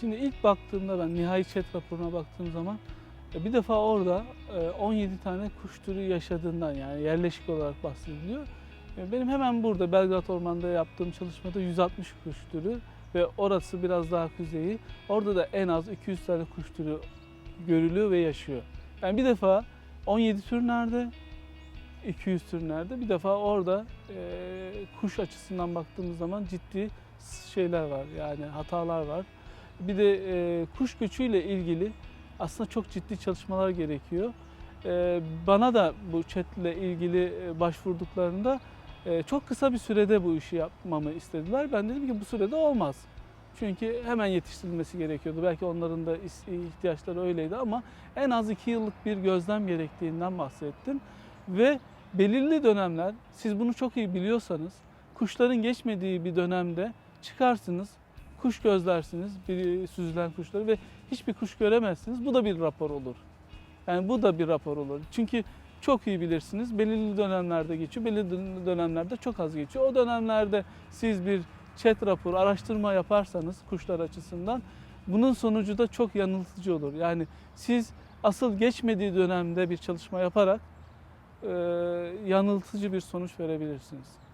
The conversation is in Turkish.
Şimdi ilk baktığımda ben nihai chat raporuna baktığım zaman e, bir defa orada e, 17 tane kuş türü yaşadığından yani yerleşik olarak bahsediliyor. E, Benim hemen burada Belgrad Ormanı'nda yaptığım çalışmada 160 kuş türü ve orası biraz daha kuzeyi. Orada da en az 200 tane kuş türü görülüyor ve yaşıyor. Yani bir defa 17 tür nerede? 200 tür nerede? Bir defa orada e, kuş açısından baktığımız zaman ciddi şeyler var yani hatalar var. Bir de e, kuş göçüyle ilgili aslında çok ciddi çalışmalar gerekiyor. E, bana da bu chatle ilgili e, başvurduklarında e, çok kısa bir sürede bu işi yapmamı istediler. Ben dedim ki bu sürede olmaz. Çünkü hemen yetiştirilmesi gerekiyordu. Belki onların da ihtiyaçları öyleydi ama en az iki yıllık bir gözlem gerektiğinden bahsettim. Ve belirli dönemler, siz bunu çok iyi biliyorsanız, kuşların geçmediği bir dönemde çıkarsınız, kuş gözlersiniz, bir süzülen kuşları ve hiçbir kuş göremezsiniz. Bu da bir rapor olur. Yani bu da bir rapor olur. Çünkü çok iyi bilirsiniz. Belirli dönemlerde geçiyor, belirli dönemlerde çok az geçiyor. O dönemlerde siz bir chat raporu, araştırma yaparsanız kuşlar açısından bunun sonucu da çok yanıltıcı olur. Yani siz asıl geçmediği dönemde bir çalışma yaparak e, yanıltıcı bir sonuç verebilirsiniz.